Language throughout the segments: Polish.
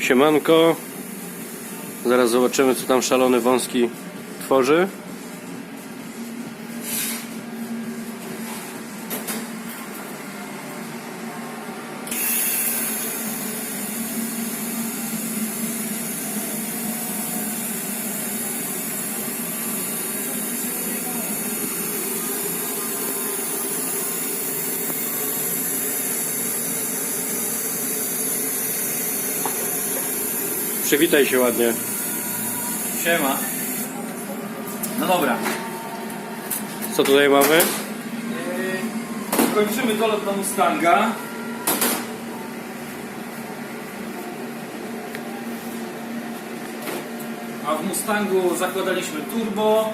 Siemanko. Zaraz zobaczymy, co tam szalony wąski tworzy. Przywitaj się ładnie. Siema. No dobra. Co tutaj mamy? Yy, kończymy dolot do Mustanga. A w Mustangu zakładaliśmy turbo.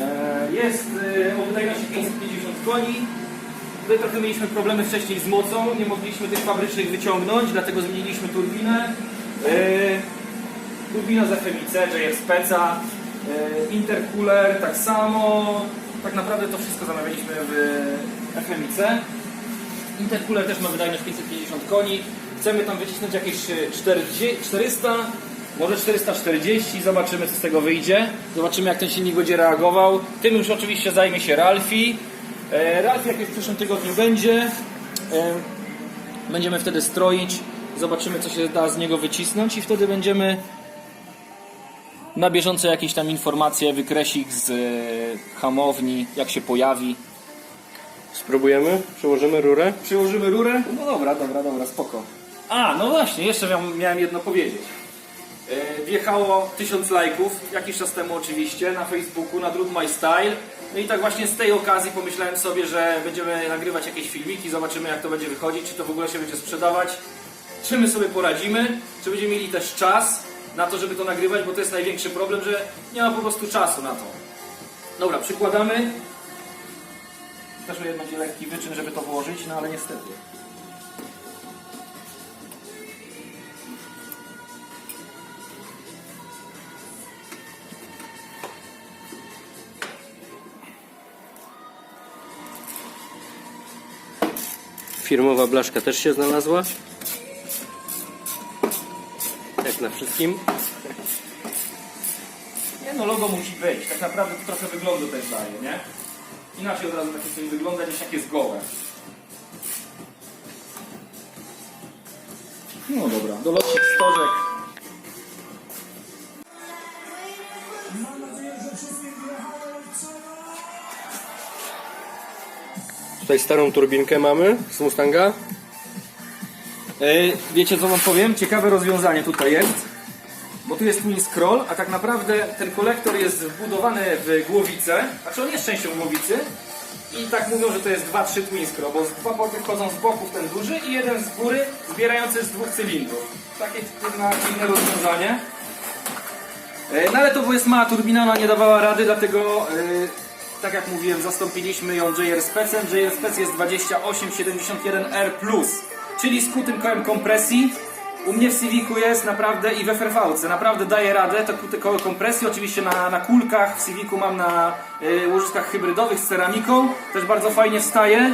E, Jest o wydajności 550 koni. Tutaj trochę mieliśmy problemy wcześniej z mocą, nie mogliśmy tych fabrycznych wyciągnąć, dlatego zmieniliśmy turbinę. E, Turbina z FMIC, JR Speca, e, intercooler tak samo. Tak naprawdę to wszystko zamawialiśmy w FMIC. Intercooler też ma wydajność 550 koni. Chcemy tam wycisnąć jakieś e, 40, 400, może 440. Zobaczymy co z tego wyjdzie. Zobaczymy jak ten silnik będzie reagował. Tym już oczywiście zajmie się Ralfi. Ralfi jak w przyszłym tygodniu będzie. Będziemy wtedy stroić. Zobaczymy co się da z niego wycisnąć i wtedy będziemy na bieżąco jakieś tam informacje, wykresik z e, hamowni, jak się pojawi. Spróbujemy? Przyłożymy rurę? Przyłożymy rurę? No dobra, dobra, dobra, spoko. A, no właśnie, jeszcze miałem, miałem jedno powiedzieć. E, Wjechało tysiąc lajków, jakiś czas temu oczywiście, na Facebooku, na Drut My Style. No i tak właśnie z tej okazji pomyślałem sobie, że będziemy nagrywać jakieś filmiki, zobaczymy jak to będzie wychodzić, czy to w ogóle się będzie sprzedawać, czy my sobie poradzimy, czy będziemy mieli też czas na to, żeby to nagrywać, bo to jest największy problem, że nie ma po prostu czasu na to. Dobra, przykładamy. Też będzie lekki wyczyn, żeby to włożyć, no ale niestety. Firmowa blaszka też się znalazła. Jak na wszystkim. Nie no, logo musi być. Tak naprawdę to trochę wyglądu też daje, nie? Inaczej od razu takie coś wygląda niż jak jest gołe. No dobra, dolocik stożek. Tutaj starą turbinkę mamy z Mustanga. E, wiecie co wam powiem? Ciekawe rozwiązanie tutaj jest. Bo tu jest twin scroll, a tak naprawdę ten kolektor jest wbudowany w głowicę. Znaczy on jest częścią głowicy. I tak mówią, że to jest 2-3 twin scroll, bo dwa boki wchodzą z boków ten duży i jeden z góry zbierający z dwóch cylindrów. Takie dziwne rozwiązanie. E, No ale to jest mała turbina, ona nie dawała rady, dlatego e, tak jak mówiłem, zastąpiliśmy ją JR Specem. JR Spec jest 2871R+, czyli z kutym kołem kompresji. U mnie w Civicu jest naprawdę i we FRV-ce, naprawdę daje radę to kute koło kompresji, oczywiście na, na kulkach, w Civicu mam na y, łożyskach hybrydowych z ceramiką, też bardzo fajnie wstaje.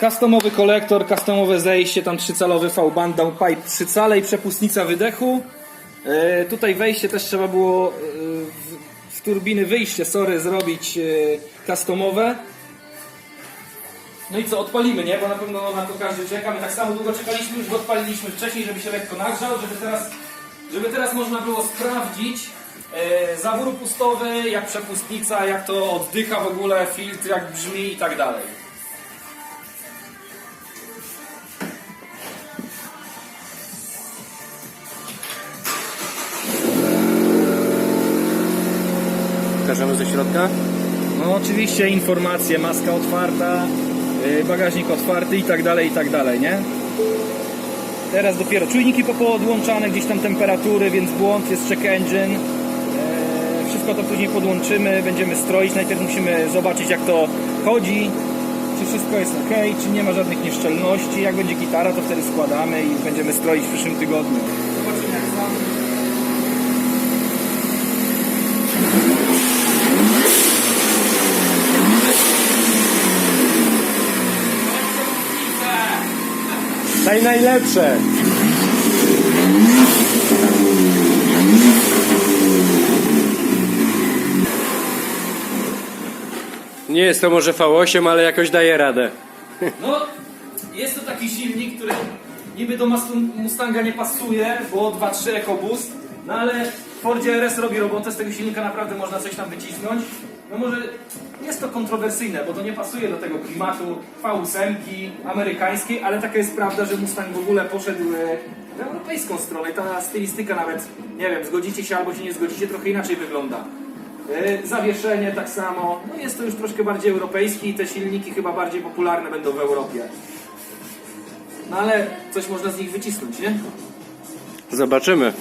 Customowy kolektor, customowe zejście, tam 3-calowy V-band, downpipe 3 cale i przepustnica wydechu. E, tutaj wejście też trzeba było turbiny wyjście, sorry, zrobić e, customowe. No i co, odpalimy, nie? Bo na pewno na to każdy czeka. My tak samo długo czekaliśmy, już go odpaliliśmy wcześniej, żeby się lekko nagrzał, żeby teraz, żeby teraz można było sprawdzić e, zawór upustowy, jak przepustnica, jak to oddycha w ogóle, filtr, jak brzmi i tak dalej. Pokażemy ze środka. No oczywiście informacje, maska otwarta, yy, bagażnik otwarty i tak dalej, i tak dalej, nie? Teraz dopiero czujniki popodłączane, gdzieś tam temperatury, więc błąd jest check engine. Yy, Wszystko to później podłączymy, będziemy stroić. Najpierw musimy zobaczyć jak to chodzi, czy wszystko jest ok, czy nie ma żadnych nieszczelności. Jak będzie gitara, to wtedy składamy i będziemy stroić w przyszłym tygodniu. Zobaczymy jak sam. Daj najlepsze. Nie jest to może V8, ale jakoś daje radę. No, jest to taki silnik, który niby do Mustang- Mustanga nie pasuje, bo 2.3 EcoBoost, no ale w Fordzie RS robi robotę, z tego silnika naprawdę można coś tam wycisnąć. No może jest to kontrowersyjne, bo to nie pasuje do tego klimatu V8 amerykańskiej, ale taka jest prawda, że Mustang w ogóle poszedł e, w europejską stronę i ta stylistyka nawet, nie wiem, zgodzicie się albo się nie zgodzicie, trochę inaczej wygląda. E, Zawieszenie tak samo. No jest to już troszkę bardziej europejski i te silniki chyba bardziej popularne będą w Europie. No ale coś można z nich wycisnąć, nie? Zobaczymy.